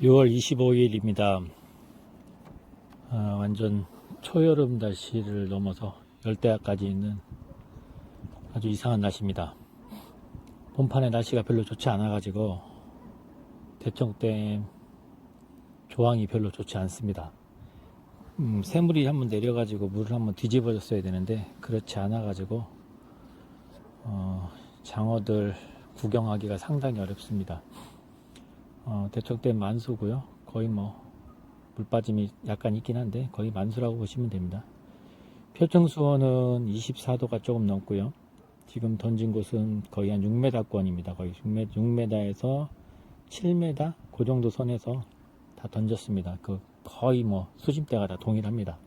6월 25일입니다. 아, 완전 초여름 날씨를 넘어서 열대야까지 있는 아주 이상한 날씨입니다. 본판의 날씨가 별로 좋지 않아가지고 대청댐 조항이 별로 좋지 않습니다. 음, 새물이 한번 내려가지고 물을 한번 뒤집어졌어야 되는데 그렇지 않아가지고 어, 장어들 구경하기가 상당히 어렵습니다. 어, 대청댐 만수고요. 거의 뭐 물빠짐이 약간 있긴 한데 거의 만수라고 보시면 됩니다. 표층수온은 24도가 조금 넘고요. 지금 던진 곳은 거의 한 6m권입니다. 거의 6m, 6m에서 7m 그 정도 선에서 다 던졌습니다. 그 거의 뭐 수심대가 다 동일합니다.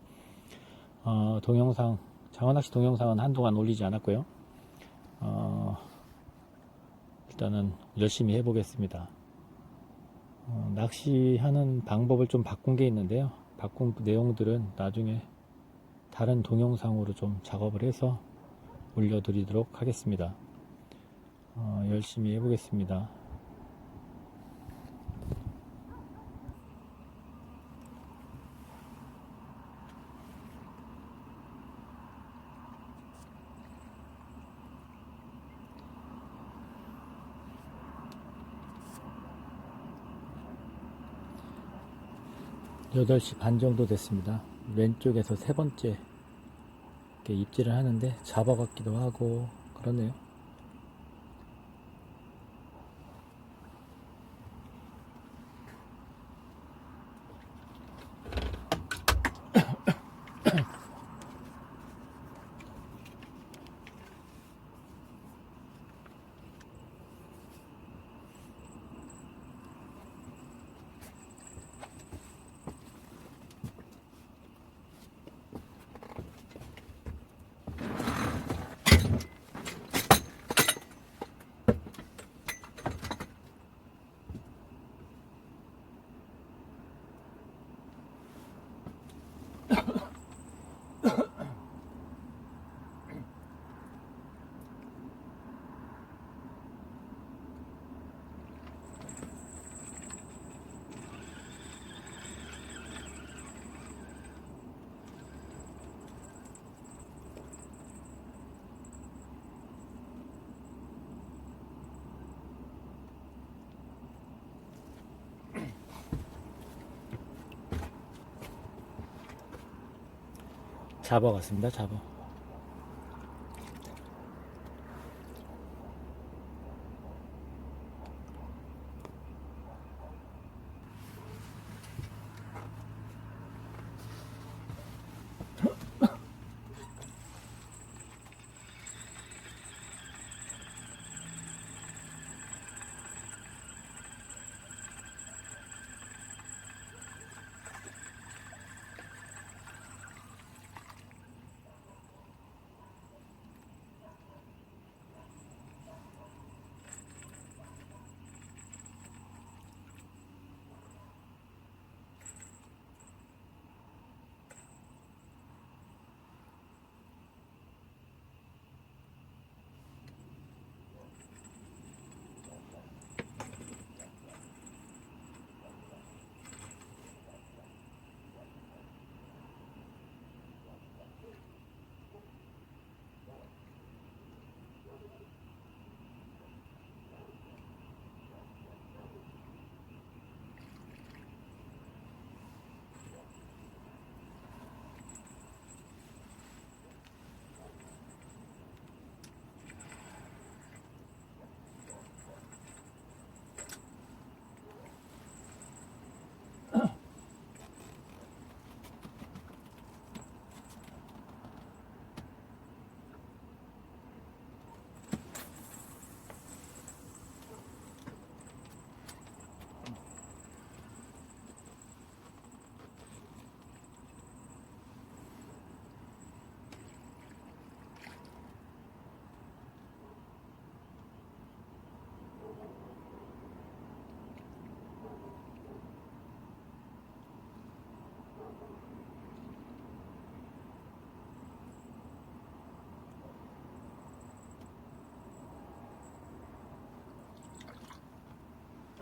어, 동영상 장어낚시 동영상은 한동안 올리지 않았고요. 어, 일단은 열심히 해보겠습니다. 어, 낚시하는 방법을 좀 바꾼 게 있는데요. 바꾼 내용들은 나중에 다른 동영상으로 좀 작업을 해서 올려드리도록 하겠습니다. 어, 열심히 해보겠습니다. 여덟 시반 정도 됐습니다. 왼쪽에서 세 번째 입질을 하는데 잡아갔기도 하고 그러네요. 잡아 갔습니다. 잡아.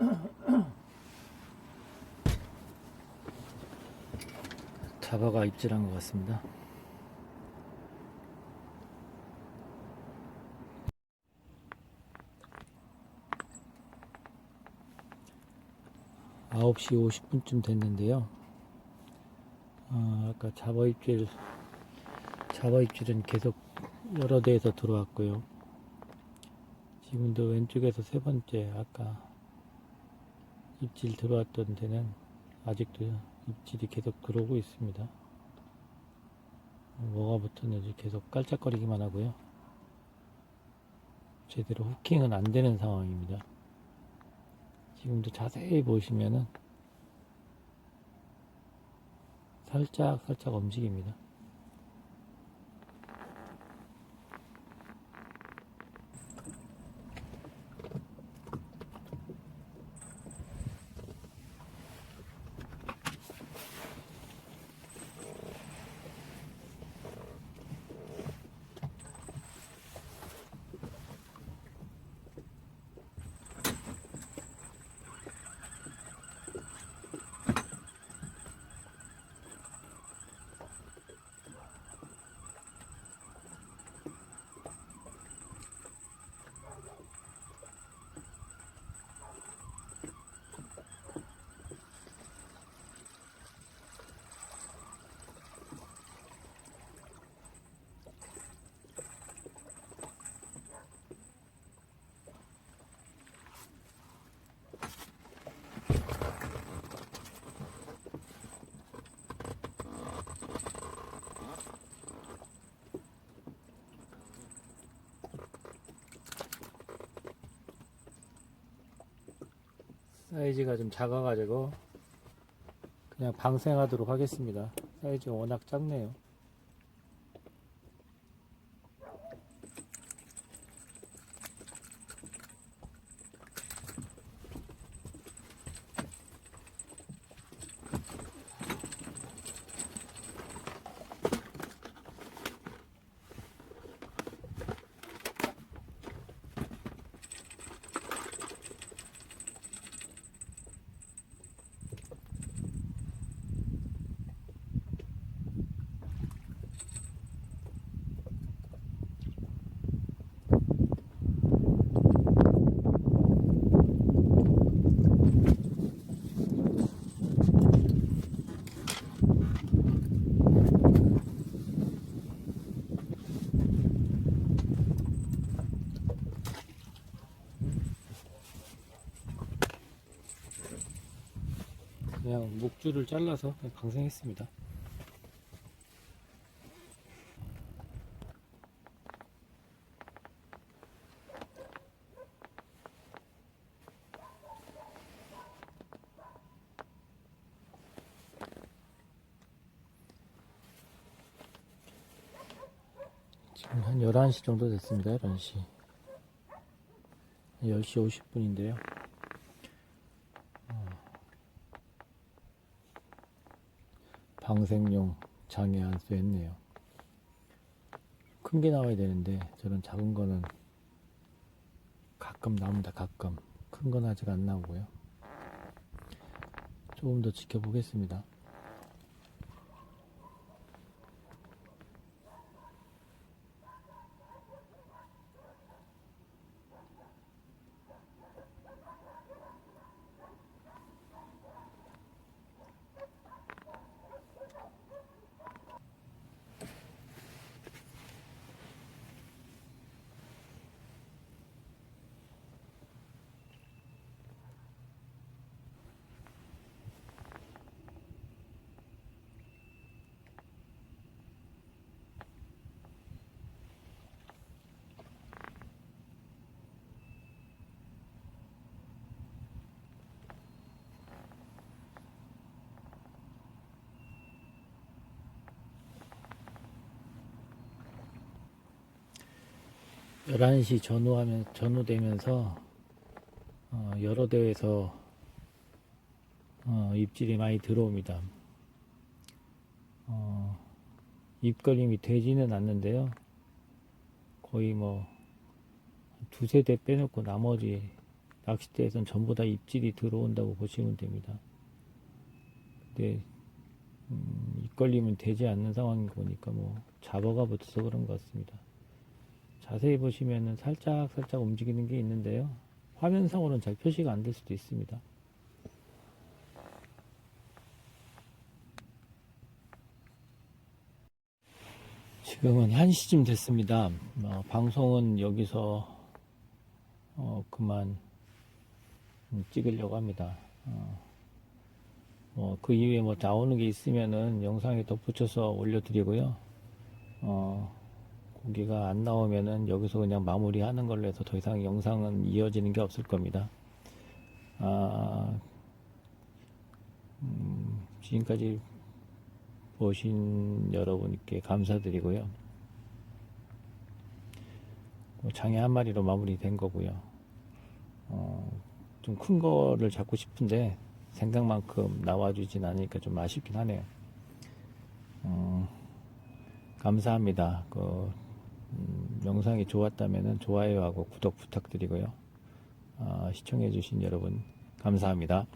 자바가 입질한 것 같습니다. 9시 50분쯤 됐는데요. 아, 아까 자바 입질, 자바 입질은 계속 여러 대에서 들어왔고요. 지금도 왼쪽에서 세 번째 아까 입질 들어왔던 데는 아직도 입질이 계속 들어오고 있습니다. 뭐가 붙었는지 계속 깔짝거리기만 하고요. 제대로 후킹은 안 되는 상황입니다. 지금도 자세히 보시면은 살짝 살짝 움직입니다. 사이즈가 좀 작아가지고 그냥 방생하도록 하겠습니다. 사이즈가 워낙 작네요. 목줄을 잘라서 방생했습니다. 지금 한 11시 정도 됐습니다. 11시. 10시 50분인데요. 방생용 장애 안수했네요. 큰 게 나와야 되는데 저런 작은 거는 가끔 나옵니다. 가끔 큰 건 아직 안 나오고요. 조금 더 지켜보겠습니다. 열한 시 전후하면 전후되면서 어, 여러 대에서 어, 입질이 많이 들어옵니다. 어, 입걸림이 되지는 않는데요. 거의 뭐 두세 대 빼놓고 나머지 낚싯대에선 전부 다 입질이 들어온다고 보시면 됩니다. 근데 음, 입걸림은 되지 않는 상황인 거 보니까 뭐 잡어가 붙어서 그런 것 같습니다. 자세히 보시면은 살짝 살짝 움직이는 게 있는데요. 화면상으로는 잘 표시가 안 될 수도 있습니다. 지금은 1시쯤 됐습니다. 어, 방송은 여기서 어, 그만 음, 찍으려고 합니다. 어, 뭐, 그 이후에 뭐 나오는 게 있으면은 영상에 덧붙여서 올려드리고요. 어, 고기가 안 나오면은 여기서 그냥 마무리하는 걸로 해서 더 이상 영상은 이어지는 게 없을 겁니다. 아, 음, 지금까지 보신 여러분께 감사드리고요. 뭐 장에 한 마리로 마무리된 거고요. 어, 좀 큰 거를 잡고 싶은데 생각만큼 나와주진 않으니까 좀 아쉽긴 하네요. 어, 감사합니다. 그, 음, 영상이 좋았다면 좋아요하고 구독 부탁드리고요. 아, 시청해주신 여러분 감사합니다.